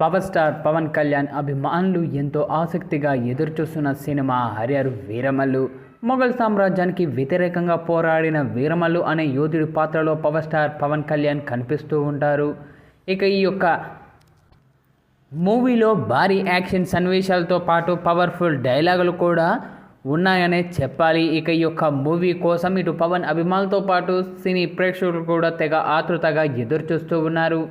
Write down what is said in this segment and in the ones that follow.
Power star Pawan Kalyan అభిమానులు ఎంతో ఆసక్తిగా ఎదురుచూస్తున్న సినిమా హరియర్ వీరమల్లు. మొఘల్ సామ్రాజ్యానికి వ్యతిరేకంగా పోరాడిన వీరమల్లు అనే యోధుడి పాత్రలో పవర్ స్టార్ పవన్ కళ్యాణ్ కనిపిస్తూ ఉంటారు. ఇక ఈ యొక్క మూవీలో భారీ యాక్షన్ సన్నివేశాలతో పాటు పవర్ఫుల్ డైలాగులు కూడా ఉన్నాయనే చెప్పాలి. ఇక ఈ యొక్క మూవీ కోసం ఇటు పవన్ అభిమానులతో పాటు సినీ ప్రేక్షకులు కూడా తెగ ఆతృతగా ఎదురుచూస్తూ ఉన్నారు.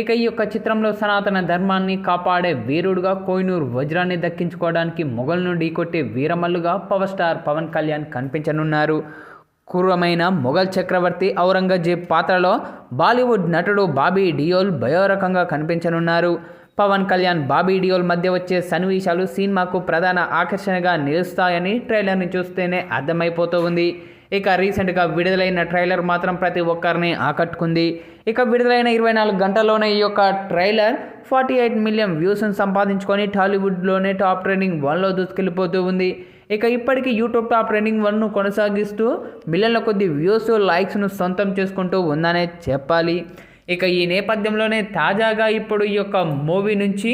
ఇక ఈ యొక్క చిత్రంలో సనాతన ధర్మాన్ని కాపాడే వీరుడుగా కోహినూర్ వజ్రాన్ని దక్కించుకోవడానికి మొఘల్ను ఢీకొట్టే వీరమల్లుగా పవర్ స్టార్ పవన్ కళ్యాణ్ కనిపించనున్నారు. క్రూరమైన మొఘల్ చక్రవర్తి ఔరంగజేబ్ పాత్రలో బాలీవుడ్ నటుడు బాబీ డియోల్ భయోరకంగా కనిపించనున్నారు. పవన్ కళ్యాణ్ బాబీ డియోల్ మధ్య వచ్చే సన్నివేశాలు సినిమాకు ప్రధాన ఆకర్షణగా నిలుస్తాయని ట్రైలర్ని చూస్తేనే అర్థమైపోతూ ఉంది. ఇక రీసెంట్గా విడుదలైన ట్రైలర్ మాత్రం ప్రతి ఒక్కరిని ఆకట్టుకుంది. ఇక విడుదలైన ఇరవై నాలుగు గంటల్లోనే ఈ యొక్క ట్రైలర్ ఫార్టీ ఎయిట్ మిలియన్ వ్యూస్ను సంపాదించుకొని టాలీవుడ్లోనే టాప్ ట్రెండింగ్ వన్లో దూసుకెళ్ళిపోతూ ఉంది. ఇక ఇప్పటికీ యూట్యూబ్ టాప్ ట్రెండింగ్ వన్ను కొనసాగిస్తూ మిలియన్ల కొద్ది వ్యూస్ లైక్స్ను సొంతం చేసుకుంటూ ఉందనే చెప్పాలి. ఇక ఈ నేపథ్యంలోనే తాజాగా ఇప్పుడు ఈ యొక్క మూవీ నుంచి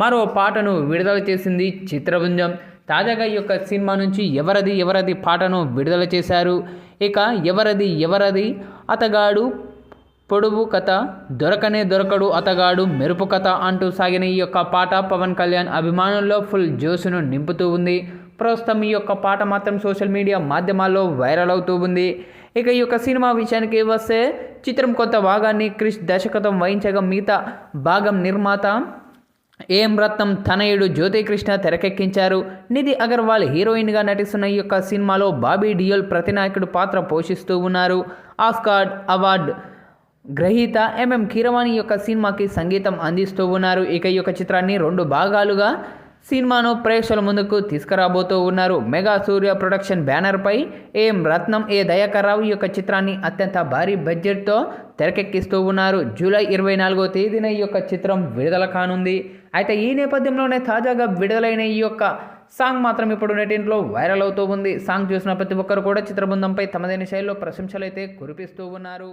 మరో పాటను విడుదల చేసింది చిత్రబృందం తాజాగా ఈ యొక్క సినిమా నుంచి ఎవరది ఎవరది పాటను విడుదల చేశారు? ఇక ఎవరది ఎవరది అతగాడు పొడుపు కథ దొరకనే దొరకడు అతగాడు మెరుపు కథ అంటూ సాగిన ఈ యొక్క పాట పవన్ కళ్యాణ్ అభిమానుల్లో ఫుల్ జోసును నింపుతూ ఉంది. ప్రస్తుతం ఈ యొక్క పాట మాత్రం సోషల్ మీడియా మాధ్యమాల్లో వైరల్ అవుతూ ఉంది. ఇక ఈ యొక్క సినిమా విషయానికి వస్తే చిత్రం కొత్త భాగాన్ని క్రిష్ దర్శకత్వం వహించగా మిగతా భాగం నిర్మాత ఏం రత్నం తనయుడు జ్యోతికృష్ణ తెరకెక్కించారు? నిధి అగర్వాల్ హీరోయిన్గా నటిస్తున్న ఈ యొక్క సినిమాలో బాబీ డియోల్ ప్రతినాయకుడు పాత్ర పోషిస్తూ ఉన్నారు. ఆస్కార్డ్ అవార్డ్ గ్రహీత ఎంఎం కీరవాణి యొక్క సినిమాకి సంగీతం అందిస్తూ ఉన్నారు. ఇక ఈ యొక్క చిత్రాన్ని రెండు భాగాలుగా సినిమాను ప్రేక్షకుల ముందుకు తీసుకురాబోతూ ఉన్నారు. మెగా సూర్య ప్రొడక్షన్ బ్యానర్పై ఏం రత్నం ఏ దయాకర్రావు ఈ యొక్క చిత్రాన్ని అత్యంత భారీ బడ్జెట్తో తెరకెక్కిస్తూ ఉన్నారు. జూలై ఇరవై నాలుగో తేదీన ఈ యొక్క చిత్రం విడుదల కానుంది. అయితే ఈ నేపథ్యంలోనే తాజాగా విడుదలైన ఈ యొక్క సాంగ్ మాత్రం ఇప్పుడు నెటింట్లో వైరల్ అవుతూ ఉంది. సాంగ్ చూసిన ప్రతి ఒక్కరు కూడా చిత్రబృందంపై తమదైన శైలిలో ప్రశంసలు అయితే కురిపిస్తూ ఉన్నారు.